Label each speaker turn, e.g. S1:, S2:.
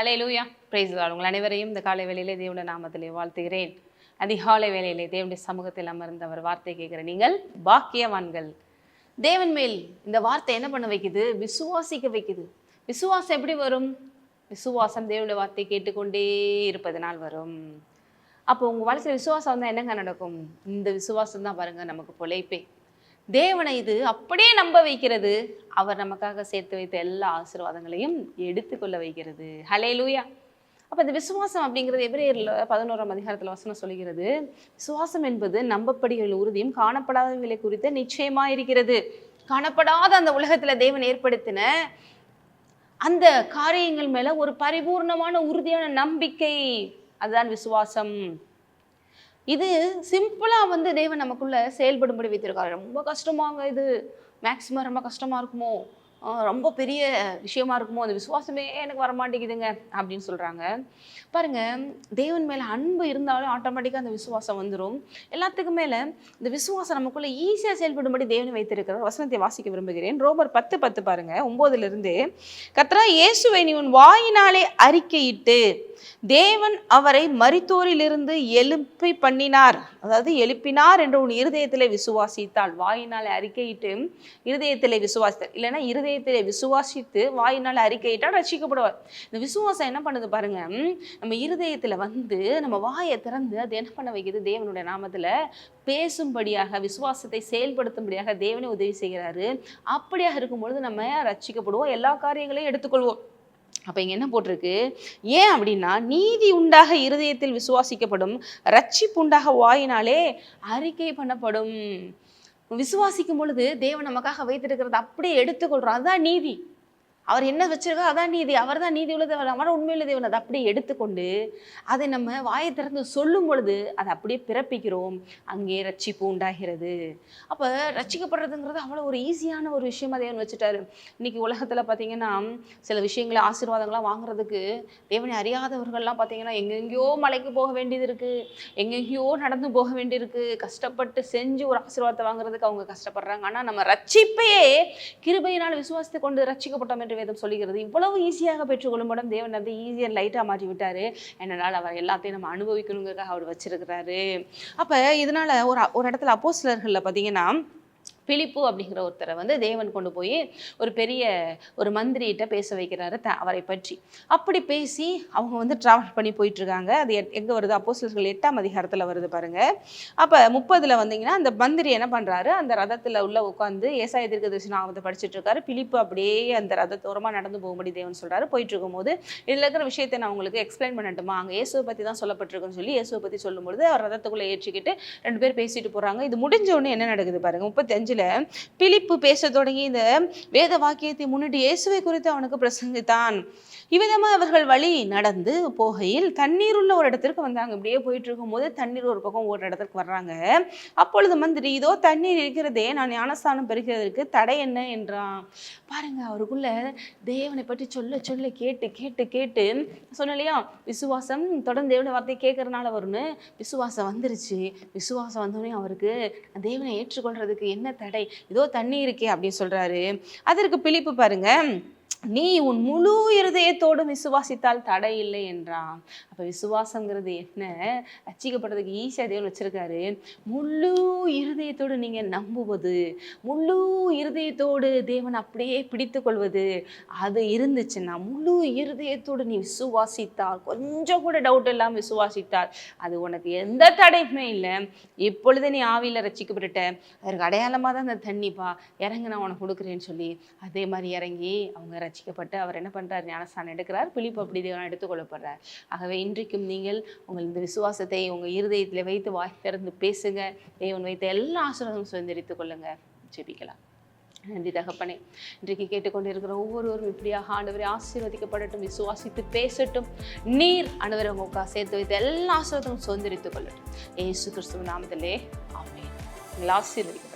S1: ஹலே லூயா பிரைஸ் உங்கள் அனைவரையும் இந்த காலை வேளையிலே தேவனுடைய நாமத்திலே வாழ்த்துகிறேன். அதிகாலை வேளையிலே தேவனுடைய சமூகத்தில் அமர்ந்த அவர் வார்த்தை கேட்குற நீங்கள் பாக்கியவான்கள். தேவன் மேல் இந்த வார்த்தை என்ன பண்ண வைக்குது? விசுவாசிக்க வைக்குது. விசுவாசம் எப்படி வரும்? விசுவாசம் தேவனுடைய வார்த்தை கேட்டுக்கொண்டே இருப்பதனால் வரும். அப்போ உங்கள் வாழ்க்கையில் விசுவாசம் வந்தால் என்னங்க நடக்கும்? இந்த விசுவாசம் தான் பாருங்க நமக்கு பொழைப்பே. தேவனை இது அப்படியே நம்ப வைக்கிறது. அவர் நமக்காக சேர்த்து வைத்த எல்லா ஆசீர்வாதங்களையும் எடுத்துக்கொள்ள வைக்கிறது. ஹலே லூயா அப்போ இந்த விசுவாசம் அப்படிங்கிறது எபிரேயரில் பதினோராம் அதிகாரத்தில் வசனம் சொல்கிறது விசுவாசம் என்பது நம்பப்படிகள் உறுதியும் காணப்படாதவைகளை குறித்த நிச்சயமாக இருக்கிறது. காணப்படாத அந்த உலகத்தில் தேவன் ஏற்படுத்தின அந்த காரியங்கள் மேலே ஒரு பரிபூர்ணமான உறுதியான நம்பிக்கை. அதுதான் விசுவாசம். இது சிம்பிளா வந்து தேவன் நமக்குள்ள செயல்படும்படி வைத்திருக்காரு. ரொம்ப கஷ்டமாங்க இது. மேக்சிமம் ரொம்ப கஷ்டமா இருக்குமோ? ரொம்ப பெரிய விஷயமா இருக்குமோ அந்த விசுவாசமே எனக்கு வரமாட்டேங்குதுங்க அப்படின்னு சொல்கிறாங்க பாருங்கள் தேவன் மேலே அன்பு இருந்தாலும் ஆட்டோமேட்டிக்காக அந்த விசுவாசம் வந்துடும் எல்லாத்துக்கும் மேலே இந்த விசுவாசம் நமக்குள்ளே ஈஸியாக செயல்படும்படி தேவனை வைத்திருக்கிறார் வசனத்தை வாசிக்க விரும்புகிறேன். ரோமர் பத்து பத்து பாருங்கள் ஒம்போதுலேருந்து கத்ரா இயேசுவை நீ உன் வாயினாலே அறிக்கையிட்டு தேவன் அவரை மரித்தோரிலிருந்து எழுப்பி பண்ணினார். அதாவது எழுப்பினார் என்று உன் இருதயத்திலே விசுவாசித்தாள் வாயினாலே அறிக்கையிட்டு இருதயத்திலே விசுவாசித்தார் இல்லைன்னா இருதய இருதயத்திலே விசுவாசித்து வாயினால் அறிக்கையிட்டால் ரசிக்கப்படுவார் இந்த விசுவாசம் என்ன பண்ணுது பாருங்க நம்ம இருதயத்தில் வந்து நம்ம வாயை திறந்து அது என்ன பண்ண வைக்கிறது தேவனுடைய நாமத்தில் பேசும்படியாக விசுவாசத்தை செயல்படுத்தும்படியாக தேவனே உதவி செய்கிறாரு. அப்படியாக இருக்கும் பொழுது நம்ம ரசிக்கப்படுவோம் எல்லா காரியங்களையும் எடுத்துக்கொள்வோம். அப்ப இங்க என்ன போட்டிருக்கு? ஏன் அப்படின்னா நீதி உண்டாக இருதயத்தில் விசுவாசிக்கப்படும் ரட்சிப்பு உண்டாக வாயினாலே அறிக்கை பண்ணப்படும். விசுவாசிக்கும் பொழுது தேவன் நமக்காக வைத்திருக்கிறத அப்படியே எடுத்துக்கொள்றோம் அதுதான் நீதி. அவர் என்ன வச்சிருக்கோ? அதான் நீதி. அவர் தான் நீதி உள்ள தேவன் அவர் உண்மையுள்ள தேவன் அதை அப்படியே எடுத்துக்கொண்டு அதை நம்ம வாயை திறந்து சொல்லும் பொழுது அதை அப்படியே பிறப்பிக்கிறோம். அங்கே ரட்சிப்பு உண்டாகிறது. அப்போ ரட்சிக்கப்படுறதுங்கிறது அவ்வளோ ஒரு ஈஸியான ஒரு விஷயமா தேவன் வச்சுட்டாரு. இன்னைக்கு உலகத்தில் பார்த்தீங்கன்னா சில விஷயங்களை ஆசீர்வாதங்களாம் வாங்குறதுக்கு தேவனை அறியாதவர்கள்லாம் பார்த்தீங்கன்னா எங்கெங்கேயோ மலைக்கு போக வேண்டியது இருக்குது எங்கெங்கேயோ நடந்து போக வேண்டியிருக்கு கஷ்டப்பட்டு செஞ்சு ஒரு ஆசீர்வாதத்தை வாங்குறதுக்கு அவங்க கஷ்டப்படுறாங்க. ஆனால் நம்ம ரட்சிப்பையே கிருபையினால் விசுவாசத்தை கொண்டு ரட்சிக்கப்பட்டோம் என்று வேதம் சொல்லுகிறது. இவ்வளவு ஈஸியாக பெற்றுக்கொள்ளும் படம் தேவன் வந்து ஈஸியாக லைட்டாக மாற்றி விட்டாரு. என்னனால் அவர் எல்லாத்தையும் நம்ம அனுபவிக்கணுங்கிறதுக்காக அவர் வச்சிருக்கிறாரு. அப்போ இதனால ஒரு ஒரு இடத்துல அப்போஸ்லர்களில் பார்த்தீங்கன்னா பிலிப்பு அப்படிங்கிற ஒருத்தரை வந்து தேவன் கொண்டு போய் ஒரு பெரிய ஒரு மந்திரிகிட்ட பேச வைக்கிறாரு த அவரை பற்றி. அப்படி பேசி அவங்க வந்து ட்ராவல் பண்ணி போயிட்டு இருக்காங்க அது எங்கே எங்க வருது? அப்போஸ்தலர்கள் எட்டாம் அதிகாரத்தில் வருது பாருங்க. அப்போ முப்பதுல வந்தீங்கன்னா அந்த மந்திரி என்ன பண்றாரு? அந்த ரதத்தில் உள்ள உட்காந்து ஏசாய தீர்க்க தரிசனம் படிச்சுட்டு இருக்காரு பிலிப்பு அப்படியே அந்த ரதத்தோரமாக நடந்து போகும்படி தேவன் சொல்றாரு. போயிட்டு இருக்கும்போது இதில் இருக்கிற விஷயத்தை நான் உங்களுக்கு எக்ஸ்பிளைன் பண்ணட்டுமா? அங்கே இயேசுவை பற்றி தான் சொல்லப்பட்டிருக்குன்னு சொல்லி இயேசுவை பற்றி சொல்லும்பொழுது அவர் ரதத்துக்குள்ளே ஏற்றிக்கிட்டு ரெண்டு பேர் பேசிட்டு போகிறாங்க இது முடிஞ்ச உடனே என்ன நடக்குது பாருங்க? முப்பத்தஞ்சில் அஞ்சுல பிலிப்பு பேச தொடங்கி இந்த வேத வாக்கியத்தை முன்னிட்டு இயேசுவை குறித்து அவனுக்கு பிரசங்கித்தான். இவ்விதமா அவர்கள் வழி நடந்து போகையில் தண்ணீர் உள்ள ஒரு இடத்திற்கு வந்தாங்க. இப்படியே போயிட்டு இருக்கும்போது தண்ணீர் ஒரு பக்கம் ஒரு இடத்துக்கு வர்றாங்க. அப்பொழுது மந்திரி இதோ தண்ணீர் இருக்கிறதே நான் ஞானஸ்தானம் பெறுகிறதற்கு தடை என்ன? என்றான். பாருங்க அவருக்குள்ள தேவனை பற்றி சொல்ல சொல்ல கேட்டு கேட்டு கேட்டு சொன்னலையா இல்லையா விசுவாசம் தொடர்ந்து தேவனை வார்த்தை கேட்கறதுனால வரும்னு விசுவாசம் வந்துருச்சு. விசுவாசம் வந்தோடனே அவருக்கு தேவனை ஏற்றுக்கொள்றதுக்கு என்ன தடை இதோ தண்ணி இருக்கே அப்படின்னு சொல்றாரு. அதற்கு பிலிப்பு பாருங்க. நீ உன் முழு இருதயத்தோடும் விசுவாசித்தால் தடை இல்லை என்றான். அப்ப விசுவாசங்கிறது என்ன? ரச்சிக்கப்படுறதுக்கு ஈஸியாக தேவன் வச்சிருக்காரு. முழு இருதயத்தோடு நீங்கள் நம்புவது முழு இருதயத்தோடு தேவன் அப்படியே பிடித்து கொள்வது அது இருந்துச்சுன்னா முழு இருதயத்தோடு நீ விசுவாசித்தால் கொஞ்சம் கூட டவுட் இல்லாமல் விசுவாசித்தால் அது உனக்கு எந்த தடையுமே இல்லை. இப்பொழுது நீ ஆவியில் ரச்சிக்கப்பட்டுட்ட அதற்கு அடையாளமாக தான் அந்த தண்ணிப்பா இறங்கு நான் உனக்கு கொடுக்குறேன்னு சொல்லி அதே மாதிரி இறங்கி அவங்க ரசிக்கப்பட்டு அவர் என்ன பண்ணுறார் ஞானஸ்தானம் எடுக்கிறார். பிலிப்பு அப்படி தேவன் எடுத்துக்கொள்ளப்படுறார் ஆகவே இன்றைக்கும் நீங்கள் உங்கள் இந்த விசுவாசத்தை உங்கள் இருதயத்தில் வைத்து வாய் திறந்து பேசுங்க. தேவன் வைத்த எல்லா ஆசீர்வாதமும் சுதந்திரித்துக் கொள்ளுங்க. ஜெபிக்கலாம். நன்றி தகப்பனே. இன்றைக்கு கேட்டுக்கொண்டிருக்கிற ஒவ்வொருவரும் இப்படியாக ஆண்டவரை ஆசீர்வதிக்கப்படட்டும் விசுவாசித்து பேசட்டும். நீர் ஆண்டவரை உங்க சேர்த்து வைத்து எல்லா ஆசீர்வாதமும் சுதந்திரித்துக் கொள்ளட்டும். ஏசு கிறிஸ்துவ நாமத்திலே ஆமே உங்களை ஆசீர்வதிக்கும்